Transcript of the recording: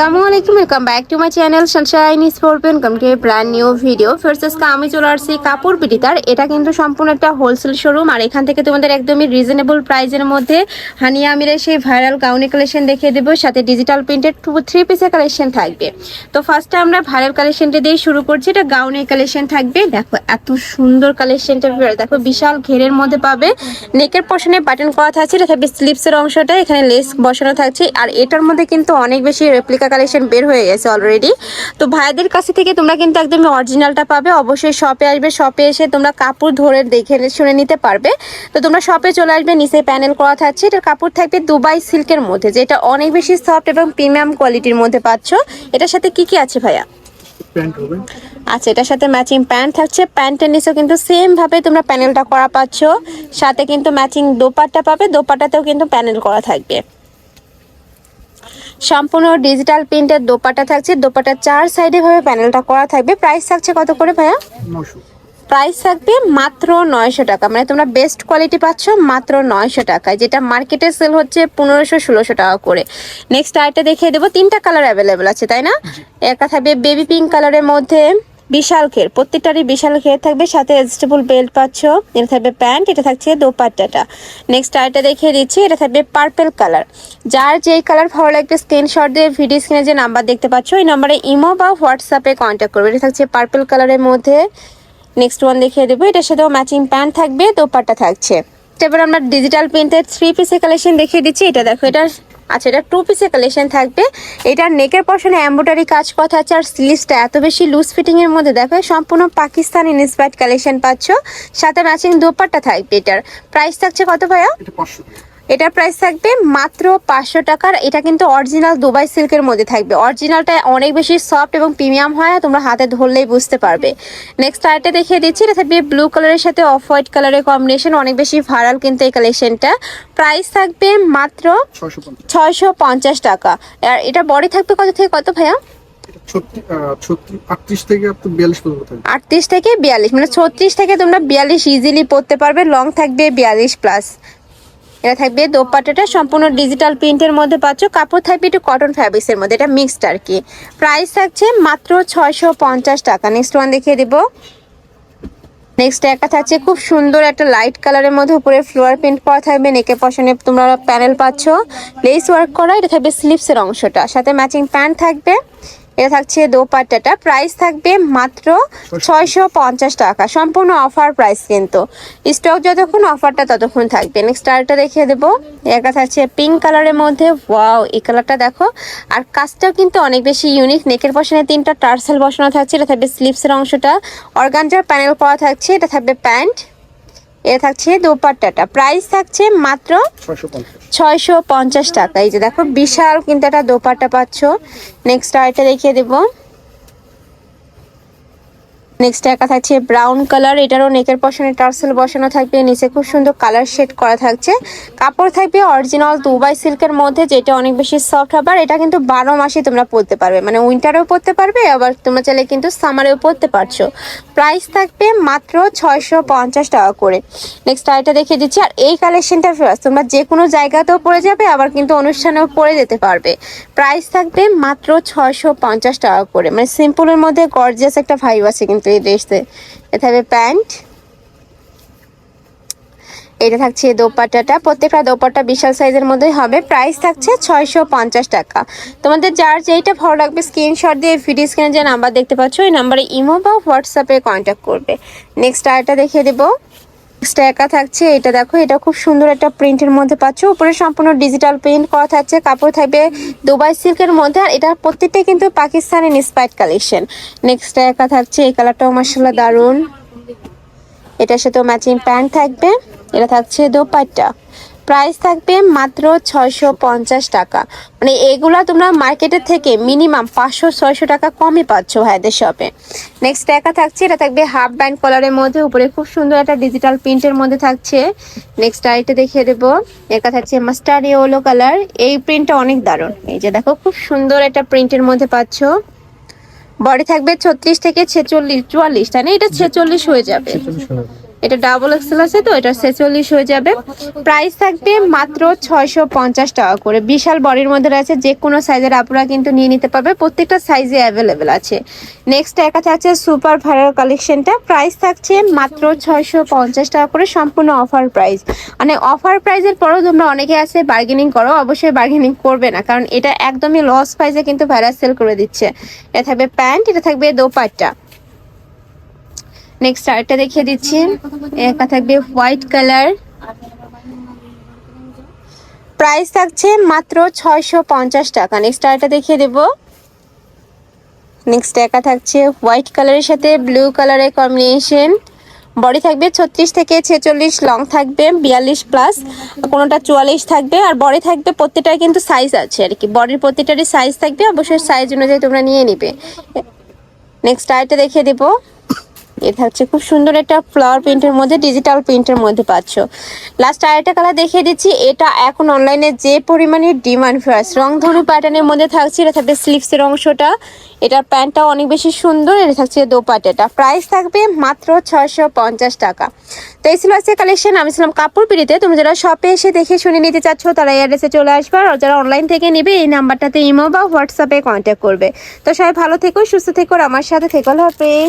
আসসালামু আলাইকুম welcome back to my channel sunshine welcome to brand new video first আজকে আমি চলে আসছি কাপড় পিটিতার এটা কিন্তু সম্পূর্ণ একটা হোলসেল শোরুম আর এখান থেকে তোমাদের একদমই রিজনেবল প্রাইজের মধ্যে হানিয়া আমিরের সেই ভাইরাল গাউনি কালেকশন দেখিয়ে দেবো। সাথে ডিজিটাল প্রিন্টেড টু থ্রি পিসের কালেকশন থাকবে। তো ফার্স্টে আমরা ভাইরাল কালেকশনটা দিয়ে শুরু করছি। এটা গাউনের কালেকশন থাকবে। দেখো, এত সুন্দর কালেকশনটা দেখো, বিশাল ঘেরের মধ্যে পাবে। নেকের পশনে বাটন করা থাকছে। এটা থাকবে স্লিপসের অংশটা। এখানে লেস বসানো থাকছে। আর এটার মধ্যে কিন্তু অনেক বেশি রেপ্লিকা কালেকশন বের হয়ে গেছে অলরেডি তো ভাইদের কাছে থেকে তোমরা কিন্তু একদম অরিজিনালটা পাবে। অবশ্যই শপে আসবে। শপে এসে তোমরা কাপড় ধরে দেখে শুনে নিতে পারবে। তো তোমরা শপে চলে আসবে। নিচে প্যানেল করা থাকছে। এটার কাপড় থাকবে দুবাই সিল্কের মধ্যে। যেটা অনেক বেশি সফট এবং প্রিমিয়াম কোয়ালিটির মধ্যে পাচ্ছ। এটার সাথে কি কি আছে ভাইয়া? আচ্ছা এটার সাথে ম্যাচিং প্যান্ট থাকছে। প্যান্টের নিচেও কিন্তু সেম ভাবে তোমরা প্যানেলটা করা পাচ্ছ। সাথে কিন্তু ম্যাচিং দোপাট্টা পাবে। দোপাট্টাতেও কিন্তু প্যানেল করা থাকবে। সম্পূর্ণ ডিজিটাল প্রিন্টের দোপাটা থাকছে। দোপাটা চার সাইডে ভাবে প্যানেলটা করা থাকবে। প্রাইস থাকছে কত করে ভাইয়া? প্রাইস থাকবে মাত্র নয়শো টাকা। মানে তোমরা বেস্ট কোয়ালিটি পাচ্ছ মাত্র নয়শো টাকায় যেটা মার্কেটে সেল হচ্ছে পনেরোশো ষোলোশো টাকা করে। নেক্সট আরেকটা দেখিয়ে দেবো। তিনটা কালার অ্যাভেলেবেল আছে তাই না? একটা থাকবে বেবি পিঙ্ক কালারের মধ্যে। বিশাল ঘের প্রত্যেকটারই বিশাল ঘের থাকবে। সাথে অ্যাডজাস্টেবল বেল্ট পাচ্ছ। এটা থাকবে প্যান্ট এটা থাকছে দোপাট্টাটা। নেক্সট আরেকটা দেখিয়ে দিচ্ছি। এটা থাকবে পার্পেল কালার যার যেই কালার ভালো লাগবে স্ক্রিনশট দিয়ে ভিডিও স্ক্রিনে যে নাম্বার দেখতে পাচ্ছ, ওই নাম্বারে ইমো বা হোয়াটসঅ্যাপে কন্ট্যাক্ট করবে। এটা থাকছে পার্পেল কালারের মধ্যে। নেক্সট ওয়ান দেখিয়ে দেবো। এটার সাথেও ম্যাচিং প্যান্ট থাকবে, দোপাট্টা থাকছে। এবার আমরা ডিজিটাল প্রিন্টের থ্রি পিসের কালেকশন দেখিয়ে দিচ্ছি। এটা দেখো এটা আচ্ছা এটা টু পিসের কালেকশন থাকবে। এটার নেকের পশনে এম্ব্রয়ডারি কাজ কথা আছে, আর স্লিভসটা এত বেশি লুজ ফিটিংয়ের মধ্যে দেখো সম্পূর্ণ পাকিস্তানি ইন্সপায়ার্ড কালেকশন পাচ্ছ। সাথে ম্যাচিং দোপাট্টা থাকবে এটার। প্রাইস থাকছে কত ভাইয়া? এটার প্রাইস থাকবে মাত্র পাঁচশো টাকার। এটা কিন্তু অরিজিনাল দুবাই সিল্কের মধ্যে থাকবে। অরিজিনালটা অনেক বেশি সফট এবং প্রিমিয়াম হয় তোমরা হাতে ধরলেই বুঝতে পারবে। নেক্সট আরেকটা দেখিয়ে দিচ্ছি এটা থাকবে ব্লু কালারের সাথে অফ হোয়াইট কালারের কম্বিনেশন অনেক বেশি ভাইরাল কিন্তু এই কালেকশনটা প্রাইস থাকবে মাত্র ছয়শো পঞ্চাশ। টাকা। আর এটা বডি থাকবে কত থেকে কত ভাইয়া? আটত্রিশ থেকে বিয়াল্লিশ মানে ছত্রিশ থেকে তোমরা বিয়াল্লিশ ইজিলি পড়তে পারবে লং থাকবে বিয়াল্লিশ প্লাস এটা থাকবে দোপাট্টাটা সম্পূর্ণ ডিজিটাল প্রিন্টের মধ্যে পাচ্ছ। কাপড় থাকবে একটু কটন ফ্যাব্রিক্সের মধ্যে, এটা মিক্সড আর কি। প্রাইস থাকছে মাত্র ছয়শো পঞ্চাশ টাকা। নেক্সট ওয়ান দেখিয়ে দেবো। নেক্সট একটা থাকছে খুব সুন্দর একটা লাইট কালারের মধ্যে উপরে ফ্লোয়ার প্রিন্ট করা থাকবে। নেকে পশনে তোমরা প্যানেল পাচ্ছ। লেস ওয়ার্ক করা, এটা থাকবে স্লিপসের অংশটা। সাথে ম্যাচিং প্যান্ট থাকবে। এটা থাকছে দোপাট্টাটা। প্রাইস থাকবে মাত্র ছয়শো পঞ্চাশ টাকা। সম্পূর্ণ অফার প্রাইস কিন্তু। স্টক যতক্ষণ অফারটা ততক্ষণ থাকবে। নেক্সট আরেকটা দেখিয়ে দেবো। একটা থাকছে পিঙ্ক কালারের মধ্যে। ওয়াও এই কালারটা দেখো। আর কাজটাও কিন্তু অনেক বেশি ইউনিক নেকের পশনে তিনটা টার্সেল বসানো থাকছে। এটা থাকবে স্লিপসের অংশটা। অর্গানজার প্যানেল করা থাকছে। এটা থাকবে প্যান্ট। এটা থাকছে দোপাট্টাটা। প্রাইস থাকছে মাত্র ছয়শো পঞ্চাশ টাকা। এই যে দেখো, বিশাল কিন্তু একটা দোপাট্টা পাচ্ছ। নেক্সট আরেকটা দেখিয়ে দেবো। নেক্সট একা থাকছে ব্রাউন কালার এটারও নেকের পশনে টার্সেল বসানো থাকবে, নিচে খুব সুন্দর কালার শেড করা থাকছে। কাপড় থাকবে অরিজিনাল দুবাই সিল্কের মধ্যে, যেটা অনেক বেশি সফট হবে এটা কিন্তু বারো মাসে তোমরা পরতে পারবে। মানে উইন্টারেও পরতে পারবে, আবার তোমরা চাইলে কিন্তু সামারেও পরতে পারছ। প্রাইস থাকবে মাত্র ছয়শো পঞ্চাশ টাকা করে। নেক্সট আরেকটা দেখিয়ে দিচ্ছি, আর এই কালেকশনটা ফেরাস তোমরা যে কোনো জায়গাতেও পরে যাবে, আবার কিন্তু অনুষ্ঠানেও পরে যেতে পারবে। প্রাইস থাকবে মাত্র ছয়শো পঞ্চাশ টাকা করে। মানে সিম্পলের মধ্যে গর্জিয়াস একটা ভাইব আছে কিন্তু এই ড্রেসে এটা প্যান্ট। এটা থাকছে দোপাট্টাটা। প্রত্যেকটা দোপাট্টা বিশাল সাইজের মধ্যে হবে। প্রাইস থাকছে ছয়শো পঞ্চাশ টাকা। তোমাদের যার যেইটা ভালো লাগবে স্ক্রিনশট দিয়ে ভিডিও স্ক্রিনে যে নাম্বার দেখতে পাচ্ছ, ওই নাম্বারে ইমো বা হোয়াটসঅ্যাপে কন্ট্যাক্ট করবে। নেক্সট আরেকটা দেখিয়ে দেবো। নেক্সট একা থাকছে, এটা দেখো, এটা খুব সুন্দর একটা প্রিন্টের মধ্যে পাচ্ছ। উপরে সম্পূর্ণ ডিজিটাল প্রিন্ট করা থাকছে, কাপড় থাকবে দুবাই সিল্কের মধ্যে, আর এটা প্রত্যেকটাই কিন্তু পাকিস্তানি ইন্সপায়ার্ড কালেকশন নেক্সট একা থাকছে, এই কালারটাও মার্শাল্লাহ দারুণ। এটার সাথেও ম্যাচিং প্যান্ট থাকবে, এটা থাকছে দোপাট্টা। প্রাইস থাকবে মাত্র ছয়শো পঞ্চাশ টাকা। মানে এগুলা তোমরা মার্কেটের থেকে মিনিমাম পাঁচশো ছয়শো টাকা কমই পাচ্ছ ভাইদের শপে নেক্সট একা থাকছে, এটা থাকবে হাফ ব্যান্ড কলারের মধ্যে, উপরে খুব সুন্দর একটা ডিজিটাল প্রিন্টের মধ্যে থাকছে। নেক্সট আরেকটা দেখিয়ে দেবো, একা থাকছে মাস্টার ইয়েলো কালার এই প্রিন্টটা অনেক দারুণ। এই যে দেখো, খুব সুন্দর একটা প্রিন্টের মধ্যে পাচ্ছ। বডি থাকবে ছত্রিশ থেকে ছেচল্লিশ, চুয়াল্লিশ, তাই না? এটা ছেচল্লিশ হয়ে যাবে। এটা ডাবল এক্সেল আছে তো, এটা ছেচল্লিশ হয়ে যাবে। প্রাইস থাকবে মাত্র ছয়শো পঞ্চাশ টাকা করে। বিশাল বডির মধ্যে রয়েছে, যে কোনো সাইজের আপনারা কিন্তু নিয়ে নিতে পারবে। প্রত্যেকটা সাইজে অ্যাভেলেবেল আছে। নেক্সট একা থাকছে সুপার ভাইরাল কালেকশনটা প্রাইস থাকছে মাত্র ছয়শো পঞ্চাশ টাকা করে সম্পূর্ণ অফার প্রাইস মানে অফার প্রাইসের পরেও তোমরা অনেকে আছে বার্গেনিং করো, অবশ্যই বার্গেনিং করবে না। কারণ এটা একদমই লস প্রাইসে কিন্তু ভাইরাল সেল করে দিচ্ছে। এটা থাকবে প্যান্ট এটা থাকবে দোপাট্টা। নেক্সট আরেকটা দেখিয়ে দিচ্ছি। একটা থাকবে হোয়াইট কালার। প্রাইস থাকছে মাত্র ছয়শো পঞ্চাশ টাকা। নেক্সট আরেকটা দেখিয়ে দেব। নেক্সট একা থাকছে হোয়াইট কালারের সাথে ব্লু কালারের কম্বিনেশন বডি থাকবে ছত্রিশ থেকে ছেচল্লিশ লং থাকবে বিয়াল্লিশ প্লাস কোনোটা চুয়াল্লিশ থাকবে। আর বডি থাকবে প্রত্যেকটার কিন্তু সাইজ আছে আর কি। বডির প্রত্যেকটারই সাইজ থাকবে। অবশ্যই সাইজ অনুযায়ী তোমরা নিয়ে নিবে। নেক্সট আরেকটা দেখিয়ে দেবো। এটা হচ্ছে খুব সুন্দর একটা ফ্লাওয়ার প্রিন্টের মধ্যে ডিজিটাল প্রিন্টের মধ্যে পাচ্ছ। লাস্ট আরেকটা কালার দেখিয়ে দিচ্ছি, এটা এখন অনলাইনে যে পরিমাণে ডিমান্ড ফার্স্ট রং ধনু প্যাটার্নের মধ্যে থাকছে, এটা থাকবে স্লিভসের অংশটা। এটার প্যান্টটা অনেক বেশি সুন্দর, এটা থাকছে দোপাটাটা প্রাইস থাকবে মাত্র ছয়শো পঞ্চাশ টাকা। তো এই ছিল আজকে কালেকশন আমি ছিলাম কাপড় পিড়িতে। তুমি যারা শপে এসে দেখে শুনে নিতে চাচ্ছ, তারা এই অ্যাড্রেসে চলে আসবে। আর যারা অনলাইন থেকে নেবে, এই নাম্বারটাতে ইমো বা হোয়াটসঅ্যাপে কন্ট্যাক্ট করবে। তো সবাই ভালো থেকো, সুস্থ থেকো আমার সাথে থেকো হাফেজ।